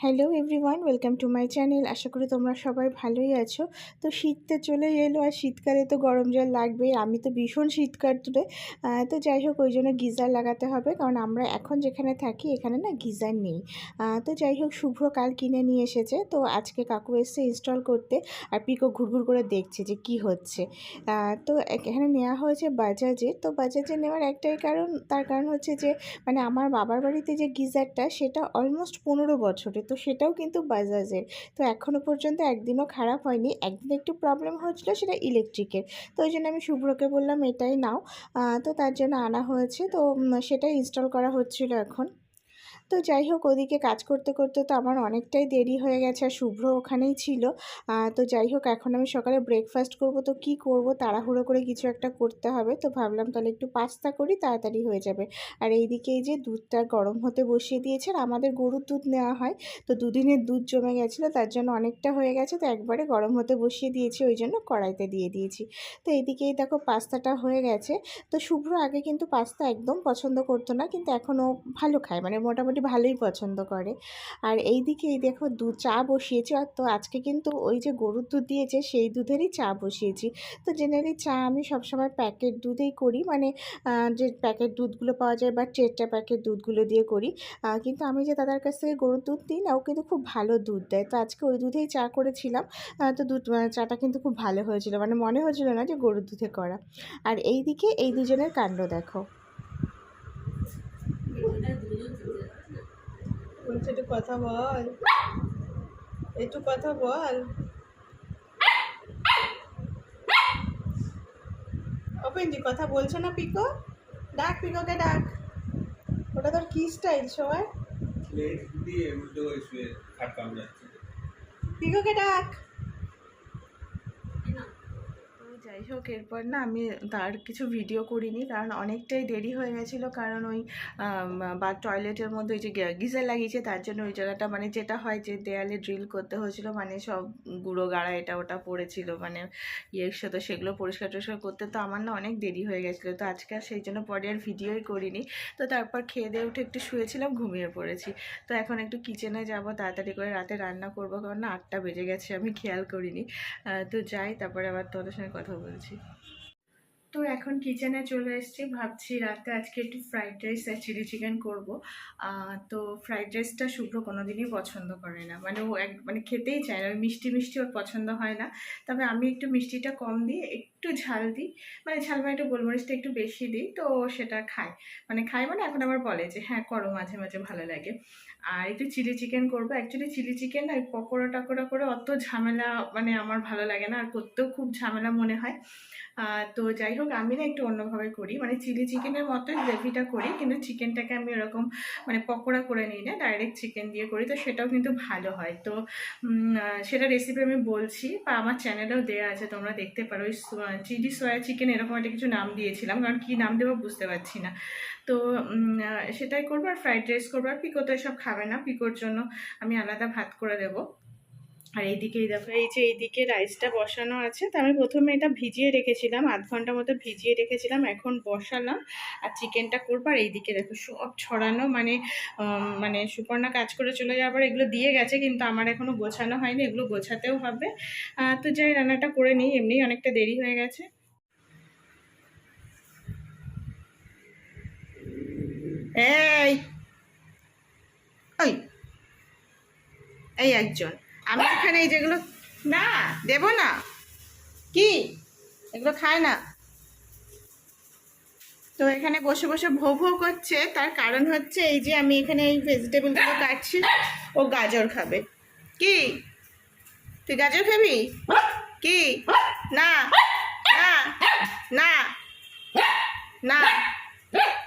Hello everyone welcome to my channel আশা করি তোমরা সবাই ভালোই আছো। তো শীতটা চলে এলো আর শীতকালে তো গরম জল লাগবেই। আমি তো ভীষণ শীতকাল কাটতে তো যাই হোক, ওই জন্য গিজার লাগাতে হবে। কারণ আমরা এখন যেখানে থাকি, এখানে না গিজার নেই। তো যাই হোক, শুভ্র কাল কিনে নিয়ে এসেছে। তো আজকে কাকু এসে ইনস্টল করতে আর পিকো ঘুরঘুর করে দেখছে যে কি হচ্ছে। তো এখানে নেওয়া হয়েছে বাজাজে। তো বাজাজে নেওয়ার একটাই কারণ, তার কারণ হচ্ছে যে মানে আমার বাবার বাড়িতে যে গিজারটা, সেটা অলমোস্ট পনেরো বছরের। তো সেটাও কিন্তু বাজাজের। তো এখনও পর্যন্ত একদিনও খারাপ হয়নি। একদিন একটু প্রবলেম হয়েছিল সেটা ইলেকট্রিকের তো ওই জন্য আমি শুভ্রকে বললাম, এটাই নাও। তো তার জন্য আনা হয়েছে। তো সেটা ইনস্টল করা হচ্ছিল এখন। তো যাই হোক, ওদিকে কাজ করতে করতে তো আমার অনেকটাই দেরি হয়ে গেছে আর শুভ্র ওখানেই ছিল। তো যাই হোক, এখন আমি সকালে ব্রেকফাস্ট করব। তো কি করব? তাড়াহুড়ো করে কিছু একটা করতে হবে। তো ভাবলাম তাহলে একটু পাস্তা করি, তাড়াতাড়ি হয়ে যাবে। আর এইদিকে এই যে দুধটা গরম হতে বসিয়ে দিয়েছে আর আমাদের গরুর দুধ নেওয়া হয়। তো দুদিনের দুধ জমে গেছিল, তার জন্য অনেকটা হয়ে গেছে। তো একবারে গরম হতে বসিয়ে দিয়েছি, ওই জন্য কড়াইতে দিয়ে দিয়েছি। তো এইদিকেই দেখো পাস্তাটা হয়ে গেছে। তো শুভ্র আগে কিন্তু পাস্তা একদম পছন্দ করতো না, কিন্তু এখনও ভালো খায়। মানে মোটামুটি ভালোই পছন্দ করে। আর এই দিকে এই দেখো দুধ চা বসিয়েছি। আর তো আজকে কিন্তু ওই যে গরুর দুধ দিয়েছে, সেই দুধেরই চা বসিয়েছি। তো জেনারেলি চা আমি সবসময় প্যাকেট দুধেই করি। মানে যে প্যাকেট দুধগুলো পাওয়া যায় বা চেটটা প্যাকেট দুধগুলো দিয়ে করি। কিন্তু আমি যে দাদার কাছ থেকে গরুর দুধ দিই না, ও কিন্তু খুব ভালো দুধ দেয়। তো আজকে ওই দুধেই চা করেছিলাম। তো দুধ চাটা কিন্তু খুব ভালো হয়েছিল। মানে মনে হয়েছিল না যে গরুর দুধে করা। আর এই দিকে এই দুজনের কাণ্ড দেখো। একটু কথা বল। একটু কথা বল। অপেন্দি কথা বলছে না পিকো? ডাক পিকোকে ডাক। ওটা তোর কি স্টাইল সবাই পিকোকে ডাক তো যাই হোক এরপর না আমি তার কিছু ভিডিও করিনি, কারণ অনেকটাই দেরি হয়ে গেছিল, কারণ ওই বা টয়লেটের মধ্যে ওই যে গিজার লাগিয়েছে, তার জন্য ওই জায়গাটা মানে যেটা হয় যে দেয়ালে ড্রিল করতে হয়েছিল মানে সব গুঁড়ো গাড়া এটা ওটা পড়েছিল মানে ইয়ের সাথে সেগুলো পরিষ্কার টরিষ্কার করতে, তো আমার না অনেক দেরি হয়ে গেছিল, তো আজকে আর সেই জন্য পরে আর ভিডিওই করিনি, তো তারপর খেয়ে দিয়ে উঠে একটু শুয়েছিলাম, ঘুমিয়ে পড়েছি, তো এখন একটু কিচেনে যাব, তাড়াতাড়ি করে রাতে রান্না করব, কারণ না আটটা বেজে গেছে, আমি খেয়াল করিনি তো যাই, তারপরে আবার তোমাদের সঙ্গে কথা বলছি তো এখন কিচেনে চলে এসেছি। ভাবছি রাতে আজকে একটু ফ্রাইড রাইস আর চিলি চিকেন করব। তো ফ্রাইড রাইসটা শুভ্র কোনোদিনই পছন্দ করে না। মানে ও এক মানে খেতেই চায় না। মিষ্টি মিষ্টি ওর পছন্দ হয় না। তবে আমি একটু মিষ্টিটা কম দিই একটু ঝাল দিই। মানে ঝাল মানে একটু গোলমরিচটা একটু বেশি দিই, তো সেটা খায় মানে খায় মানে এখন আবার বলে যে হ্যাঁ করো, মাঝে মাঝে ভালো লাগে। আর একটু চিলি চিকেন করব। অ্যাকচুয়ালি চিলি চিকেন না পকোড়া টকোড়া করে অত ঝামেলা মানে আমার ভালো লাগে না। আর করতেও খুব ঝামেলা মনে হয়। তো যাই হোক, আমি না একটু অন্যভাবে করি। মানে চিলি চিকেনের মতোই গ্রেভিটা করি, কিন্তু চিকেনটাকে আমি এরকম মানে পকোড়া করে নিই না ডাইরেক্ট চিকেন দিয়ে করি। তো সেটাও কিন্তু ভালো হয়। তো সেটা রেসিপি আমি বলছি বা আমার চ্যানেলেও দেওয়া আছে, তোমরা দেখতে পারো। ওই চিলি সয়া চিকেন এরকম একটা কিছু নাম দিয়েছিলাম, কারণ কি নাম দেবো বুঝতে পারছি না। তো সেটাই করব আর ফ্রাইড রাইস করব। আর পিকো তো এসব খাবে না, পিকোর জন্য আমি আলাদা ভাত করে দেবো। আর এইদিকে এই দেখো, এই যে এইদিকে রাইসটা বসানো আছে, তো আমি প্রথমে এটা ভিজিয়ে রেখেছিলাম, আধ ঘণ্টা মতো ভিজিয়ে রেখেছিলাম, এখন বসালাম, আর চিকেনটা করব, আর এইদিকে দেখো সব ছড়ানো মানে মানে সুপর্ণা কাজ করে চলে যাবার এগুলো দিয়ে গেছে, কিন্তু আমার এখনও গোছানো হয়নি, এগুলো গোছাতেও হবে। তো যাই, রান্নাটা করে নিই এমনি অনেকটা দেরি হয়ে গেছে। এই এই একজন। আমি এখানে এই যেগুলো না, দেব না। কি? এগুলো খায় না। তো এখানে বসে বসে ভো ভো করছে। তার কারণ হচ্ছে এই যে আমি এখানে এই ভেজিটেবলগুলো কাটছি, ও গাজর খাবে। কি? তুই গাজর খাবি? কি? না। না। না। না।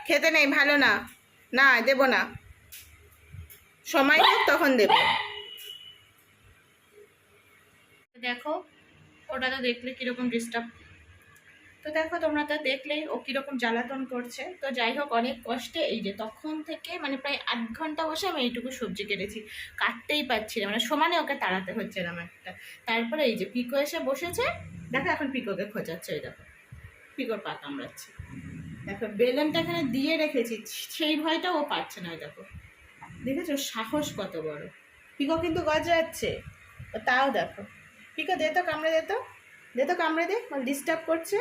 খেতে নেই, ভালো না। না, দেব না। সময় তখন দেবো। দেখো, ওটা তো দেখলে কীরকম ডিস্টার্ব তো দেখো, তোমরা তো দেখলেই ও কীরকম জ্বালাতন করছে। তো যাই হোক, অনেক কষ্টে এই যে তখন থেকে মানে প্রায় আধ ঘণ্টা বসে আমি এইটুকু সবজি কেটেছি। কাটতেই পারছি না মানে সমানে ওকে তাড়াতে হচ্ছে না একটা। তারপরে এই যে পিকো এসে বসেছে। দেখো, এখন পিকোকে খোঁজাচ্ছে ওই দেখো। পিকোর পা কামড়াচ্ছে। দেখো, বেলনটা এখানে দিয়ে রেখেছি। সেই ভয়টা ও পাচ্ছে না দেখো। দেখেছ? সাহস কত বড়। পিকো কিন্তু গজাচ্ছে। তাও দেখো। পিকো দে তো কামড়ে, দে তো। দে তো কামড়ে দে মানে ডিস্টার্ব করছে।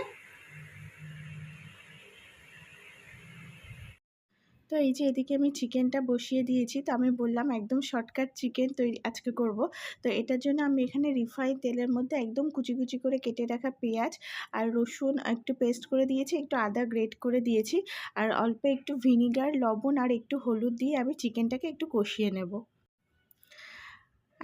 তো এই যে এদিকে আমি চিকেনটা বসিয়ে দিয়েছি, তো আমি বললাম একদম শর্টকাট চিকেন তৈরি আজকে করব। তো এটার জন্য আমি এখানে রিফাইন তেলের মধ্যে একদম কুচি কুচি করে কেটে রাখা পেঁয়াজ আর রসুন একটু পেস্ট করে দিয়েছি, একটু আদা গ্রেট করে দিয়েছি। আর অল্প একটু ভিনিগার লবণ আর একটু হলুদ দিয়ে আমি চিকেনটাকে একটু কষিয়ে নেব।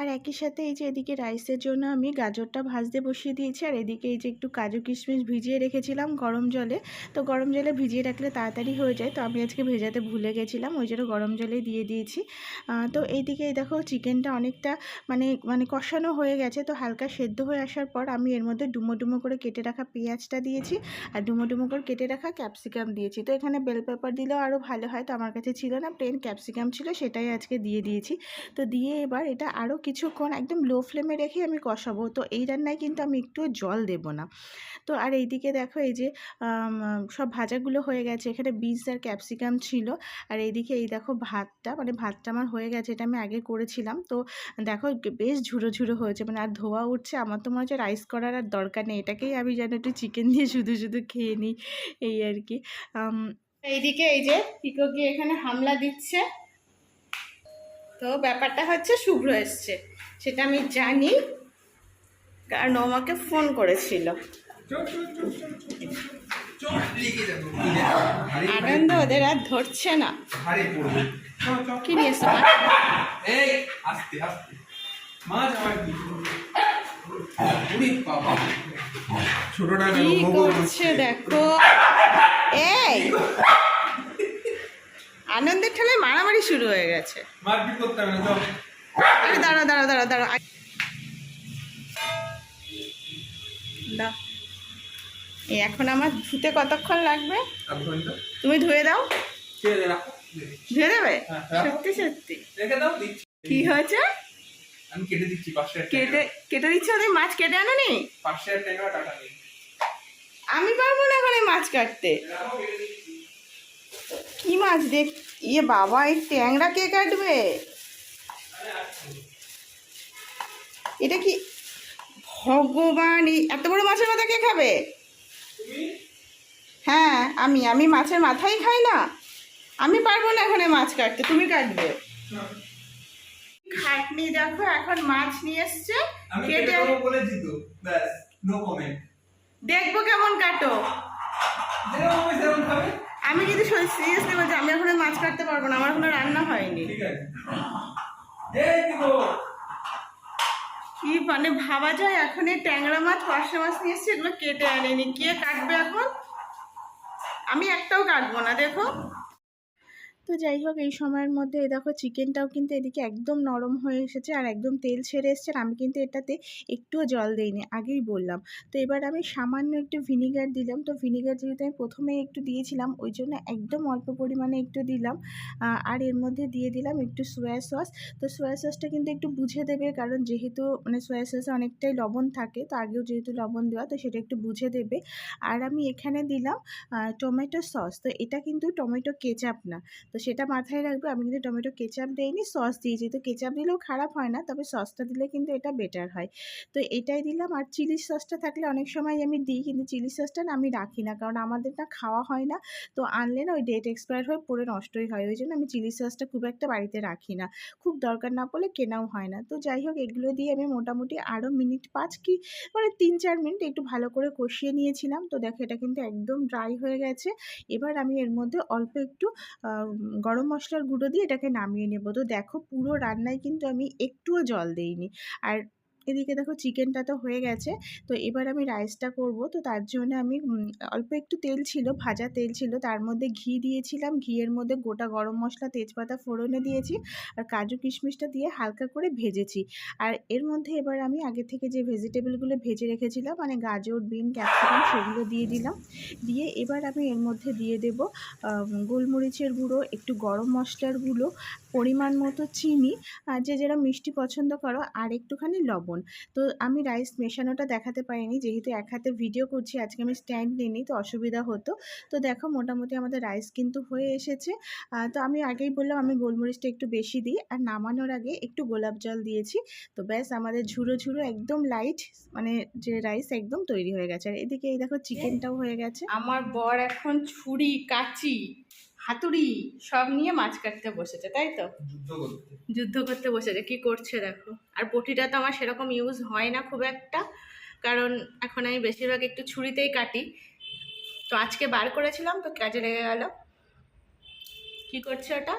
আর একই সাথে এই যে এদিকে রাইসের জন্য আমি গাজরটা ভাজতে বসিয়ে দিয়েছি, আর এদিকে এই যে একটু কাজু কিশমিশ ভিজিয়ে রেখেছিলাম গরম জলে। তো গরম জলে ভিজিয়ে রাখলে তাড়াতাড়ি হয়ে যায়। তো আমি আজকে ভেজাতে ভুলে গেছিলাম, ওই জন্য গরম জলেই দিয়ে দিয়েছি। তো এইদিকে এই দেখো চিকেনটা অনেকটা মানে মানে কষানো হয়ে গেছে। তো হালকা সেদ্ধ হয়ে আসার পর আমি এর মধ্যে ডুমো ডুমো করে কেটে রাখা পেঁয়াজটা দিয়েছি, আর ডুমো ডুমো করে কেটে রাখা ক্যাপসিকাম দিয়েছি। তো এখানে বেল পেপার দিলেও আরও ভালো হয়, তো আমার কাছে ছিল না, প্লেন ক্যাপসিকাম ছিল, সেটাই আজকে দিয়ে দিয়েছি। তো দিয়ে এবার এটা আরও কিছুক্ষণ একদম লো ফ্লেমে রেখে আমি কষাবো। তো এই রান্নায় কিন্তু আমি একটু জল দেব না। তো আর এইদিকে দেখো এই যে সব ভাজাগুলো হয়ে গেছে। এখানে বিনস আর ক্যাপসিকাম ছিল। আর এইদিকে এই দেখো ভাতটা মানে ভাতটা আমার হয়ে গেছে, এটা আমি আগে করেছিলাম। তো দেখো বেশ ঝুড়ো ঝুড়ো হয়েছে মানে আর ধোয়া উঠছে। আমার তো মনে হচ্ছে রাইস করার আর দরকার নেই। এটাকেই আমি যেন একটু চিকেন দিয়ে শুধু শুধু খেয়ে নিই, এই আর কি। এইদিকে এই যে পিকো গিয়ে এখানে হামলা দিচ্ছে। তো ব্যাপারটা হচ্ছে শুভ্র এসছে। সেটা আমি জানি কারণ ও আমাকে ফোন করেছিল। আনন্দ ওদের আর ধরছে না। কি ছোটটা কি করছে দেখো? এই আনন্দের ঠেলায় মারামারি শুরু হয়ে গেছে। মারপিট করতে হবে না আরে দাঁড়া দাঁড়া দাঁড়া দাঁড়া দাও। এই এখন আমার ধুতে কতক্ষণ লাগবে? তুমি ধুয়ে দাও। ধুয়ে দেবে? হ্যাঁ, সত্যি সত্যি। দাও কি হয়েছে? আমি কেটে দিচ্ছি কেটে কেটে দিচ্ছ? তুমি মাছ কেটে আনো নি আমি পারব না এখন এই মাছ কাটতে। কি মাছ দেখ ইয়ে বাবা এই ট্যাংরা কে কাটবে? এটা কি? ভগবান এই এত বড় মাছের মাথা কে খাবে? হ্যাঁ আমি আমি মাছের মাথাই খাই না। আমি পারব না এখানে মাছ কাটতে তুমি কাটবে। খাটনি দেখো এখন মাছ নিয়ে এসছে। কেটে কেটে বলেছি তো ব্যাস নো কমেন্ট দেখব কেমন কাটো। যেরকম সেরকম খাবে? আমি যদি সিরিয়াসলি বলছি আমি এখন মাছ কাটতে পারব না আমার এখনও রান্না হয়নি। কি মানে ভাবা যায় এখন এই ট্যাংরা মাছ পার্শে মাছ নিয়ে এসছে এগুলো কেটে আনেনি। কে কাটবে এখন? আমি একটাও কাটবো না দেখো। তো যাই হোক, এই সময়ের মধ্যে দেখো চিকেনটাও কিন্তু এদিকে একদম নরম হয়ে এসেছে আর একদম তেল ছেড়ে এসছে আর আমি কিন্তু এটাতে একটুও জল দিইনি, আগেই বললাম। তো এবার আমি সামান্য একটু ভিনিগার দিলাম। তো ভিনিগার যেহেতু আমি প্রথমে একটু দিয়েছিলাম, ওই জন্য একদম অল্প পরিমাণে একটু দিলাম। আর এর মধ্যে দিয়ে দিলাম একটু সোয়া সস। তো সোয়া সসটা কিন্তু একটু বুঝে দেবে, কারণ যেহেতু মানে সোয়া সসে অনেকটাই লবণ থাকে, তো আগেও যেহেতু লবণ দেওয়া, তো সেটা একটু বুঝে দেবে। আর আমি এখানে দিলাম টমেটো সস। তো এটা কিন্তু টমেটো কেচাপ না। তো সেটা মাথায় রাখবে। আমি কিন্তু টমেটো কেচাপ দিইনি, সস দিয়েছি। তো কেচাপ দিলেও খারাপ হয় না, তবে সসটা দিলে কিন্তু এটা বেটার হয়। তো এটাই দিলাম। আর চিলি সসটা থাকলে অনেক সময় আমি দিই, কিন্তু চিলি সসটা না আমি রাখি না, কারণ আমাদের না খাওয়া হয় না। তো আনলে না ওই ডেট এক্সপায়ার হয়ে, পরে নষ্টই হয়। ওই জন্য আমি চিলি সসটা খুব একটা বাড়িতে রাখি না। খুব দরকার না পড়লে কেনাও হয় না। তো যাই হোক, এগুলো দিয়ে আমি মোটামুটি আরও মিনিট পাঁচ কি মানে তিন চার মিনিট একটু ভালো করে কষিয়ে নিয়েছিলাম। তো দেখো এটা কিন্তু একদম ড্রাই হয়ে গেছে। এবার আমি এর মধ্যে অল্প একটু গরম মশলার গুঁড়ো দিয়ে এটাকে নামিয়ে নেব। তো দেখো পুরো রান্নায় কিন্তু আমি একটুও জল দিইনি। আর এদিকে দেখো চিকেনটা তো হয়ে গেছে। তো এবার আমি রাইসটা করব। তো তার জন্য আমি অল্প একটু তেল ছিল, ভাজা তেল ছিল। তার মধ্যে ঘি দিয়েছিলাম। ঘিয়ের মধ্যে গোটা গরম মশলা, তেজপাতা, ফোড়নে দিয়েছি। আর কাজু কিশমিশটা দিয়ে হালকা করে ভেজেছি। আর এর মধ্যে এবার আমি আগে থেকে যে ভেজিটেবলগুলো ভেজে রেখেছিলাম মানে গাজর, বিন, ক্যাপসিকাম, সেগুলো দিয়ে দিলাম। দিয়ে এবার আমি এর মধ্যে দিয়ে দেব গোলমরিচের গুঁড়ো, একটু গরম মশলার গুঁড়ো পরিমাণ মতো চিনি আর যে যেরকম মিষ্টি পছন্দ করো আর একটুখানি লবণ। তো আমি রাইস মেশানোটা দেখাতে পারিনি, যেহেতু এক হাতে ভিডিও করছি, আজকে আমি স্ট্যান্ড নিইনি, তো অসুবিধা হতো। তো দেখো মোটামুটি আমাদের রাইস কিন্তু হয়ে এসেছে। তো আমি আগেই বললাম, আমি গোলমরিচটা একটু বেশি দিই আর নামানোর আগে একটু গোলাপ জল দিয়েছি। তো ব্যাস, আমাদের ঝুরো ঝুরো একদম লাইট মানে যে রাইস একদম তৈরি হয়ে গেছে। আর এদিকে এই দেখো চিকেনটাও হয়ে গেছে। আমার বর এখন ছুরি, কাঁচি। হাতুড়ি সব নিয়ে মাছ কাটতে বসেছে তাই তো? যুদ্ধ করতে। বসেছে কি করছে দেখো? আর বটিটা তো আমার সেরকম ইউজ হয় না খুব একটা কারণ এখন আমি বেশিরভাগ একটু ছুরিতেই কাটি। তো আজকে বার করেছিলাম তো কাজে লেগে গেল। কি করছে ওটা?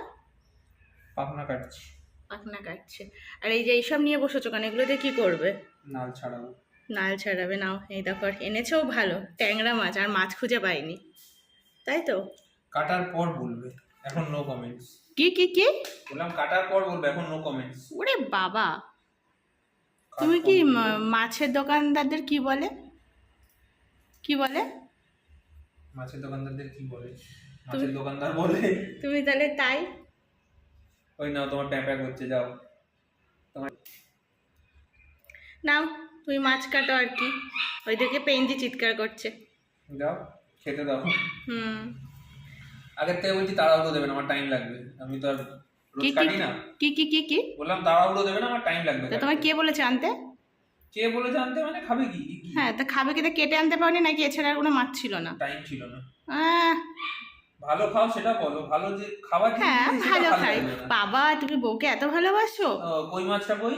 পাখনা কাটছি। পাখনা কাটছে। আর এই যে এইসব নিয়ে বসেছো কেন? এগুলো দিয়ে কী করবে? নাল ছাড়াবো। নাল ছাড়াবে নাও। এই দেখো এনেছেও ভালো। ট্যাংরা মাছ আর মাছ খুঁজে পাইনি। তাই তো? কাটার পর বলবে এখন নো কমেন্টস কি কি কি? বললাম কাটার পর বলবে এখন নো কমেন্টস ওরে বাবা। তুমি কি মাছের দোকানদারদের কি বলে? কি বলে? মাছের দোকানদারদের কি বলে? মাছের দোকানদার বলে। তুমি তাহলে তাই? ওই নাও তোমার প্যাঁ প্যাঁ করছে যাও। নাও তুমি মাছ কাটো আর কি। ওই ওইদিকে পেঞ্জি চিৎকার করছে। যাও খেতে দাও। হুম। আগের থেকে বলছি তাড়াহুড়ো দেবেন আমার টাইম লাগবে। আমি তো আর রোজ কি কি কাটি না। কি কি কি কি? বললাম তাড়াহুড়ো দেবেন আমার টাইম লাগবে তা তোমার কে বলেছে আনতে? কে বলে জানতে মানে খাবে কি হ্যাঁ তা খাবে কি তা কেটে আনতে পারোনি নাকি এছাড়া আর কোনো মাছ ছিল না? টাইম ছিল না। ভালো খাও সেটা বলো। ভালো যে খাবার জিনিস হ্যাঁ ভালো ভালো খাই। বাবা তুমি বউকে এত ভালোবাসো? কই মাছটা কই?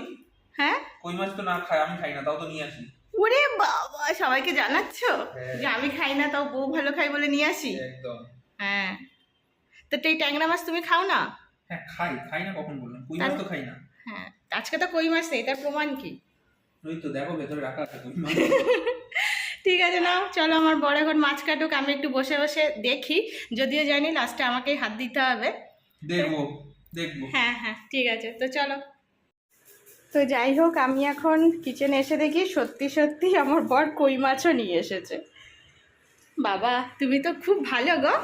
হ্যাঁ? কই মাছ তো না খাই আমি খাই না তাও তো নিয়ে আসি। ওরে বাবা সবাইকে জানাচ্ছ? হ্যাঁ। যে আমি খাই না তাও বউ ভালো খাই বলে নিয়ে আসি? একদম। হ্যাঁ। তো এই ট্যাংরা মাছ তুমি খাও না? হ্যাঁ খাই। খাই না কখন বললাম? কই মাছ তো খাই না। হ্যাঁ আজকে তো কই মাছ নেই তার প্রমাণ কি? ওই তো দেখো ভেতরে রাখা আছে কই মাছ। ঠিক আছে নাও চলো আমার বড় এখন মাছ কাটুক আমি একটু বসে বসে দেখি। যদিও জানি লাস্টে আমাকেই হাত দিতে হবে। দেখব দেখব। হ্যাঁ হ্যাঁ ঠিক আছে তো চলো। তো যাই হোক আমি এখন কিচেনে এসে দেখি সত্যি সত্যি আমার বর কই মাছও নিয়ে এসেছে। বাবা তুমি তো খুব ভালো গো।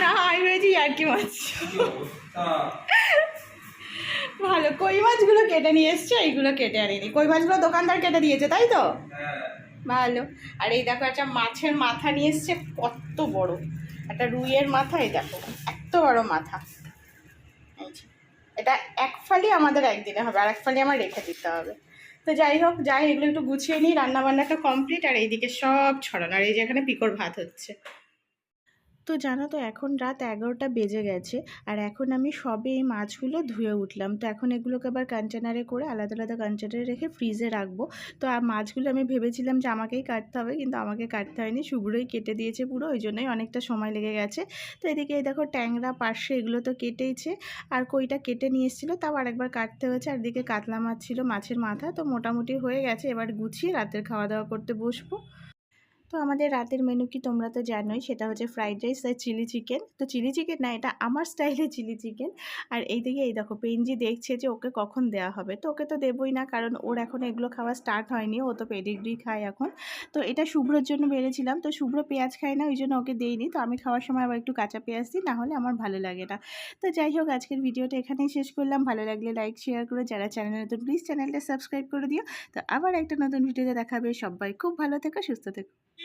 না আমি ভেবেছি আর কি মাছ? ভালো কই মাছগুলো কেটে নিয়ে এসছে? এইগুলো কেটে আনিনি। কই মাছগুলো দোকানদার কেটে দিয়েছে তাই তো? হ্যাঁ। ভালো। আর এই দেখো একটা মাছের মাথা নিয়ে এসছে কত বড়। একটা রুইয়ের মাথা এই দেখো এত বড় মাথা। এটা এক ফালি আমাদের একদিনে হবে আর এক ফালি আমার রেখে দিতে হবে। তো যাই হোক যাই এগুলো একটু গুছিয়ে নিই রান্না বান্নাটা কমপ্লিট আর এইদিকে সব ছড়ানো আর এই যে এখানে পিকোর ভাত হচ্ছে। তো জানো তো, এখন রাত এগারোটা বেজে গেছে আর এখন আমি সবে এই মাছগুলো ধুয়ে উঠলাম। তো এখন এগুলোকে আবার কন্টেনারে করে আলাদা আলাদা কন্টেনারে রেখে ফ্রিজে রাখব। তো আর মাছগুলো আমি ভেবেছিলাম যে আমাকেই কাটতে হবে, কিন্তু আমাকে কাটতে হয়নি। শুভ্রই কেটে দিয়েছে পুরো, ওই জন্যই অনেকটা সময় লেগে গেছে। তো এদিকে দেখো ট্যাংরা পার্শ্বে এগুলো তো কেটেইছে। আর কইটা কেটে নিয়ে এসেছিল, তাও আরেকবার কাটতে হয়েছে। আর এদিকে কাতলা মাছ ছিল মাছের মাথা, তো মোটামুটি হয়ে গেছে। এবার গুছিয়ে রাতের খাওয়া দাওয়া করতে বসবো। তো আমাদের রাতের মেনু কি তোমরা তো জানোই, সেটা হচ্ছে ফ্রাইড রাইস আর চিলি চিকেন তো চিলি চিকেন না, এটা আমার স্টাইলে চিলি চিকেন আর এইদিকে এই দেখো পেনজি দেখছে যে ওকে কখন দেওয়া হবে। তো ওকে তো দেবই না, কারণ ওর এখন এগুলো খাওয়া স্টার্ট হয়নি, ও তো পেডিগ্রি খায় এখন। তো এটা শুভ্রর জন্য বেড়েছিলাম, তো শুভ্র পেঁয়াজ খায় না, ওই জন্য ওকে দেইনি। তো আমি খাওয়ার সময় আবার একটু কাঁচা পেঁয়াজ দিই, নাহলে আমার ভালো লাগে না। তো যাই হোক, আজকের ভিডিওটা এখানেই শেষ করলাম। ভালো লাগলে লাইক শেয়ার করে। যারা চ্যানেল নতুন প্লিজ চ্যানেলটা সাবস্ক্রাইব করে দিও। তো আবার একটা নতুন ভিডিওতে দেখাবে। সবাই খুব ভালো থেকো, সুস্থ থেকো।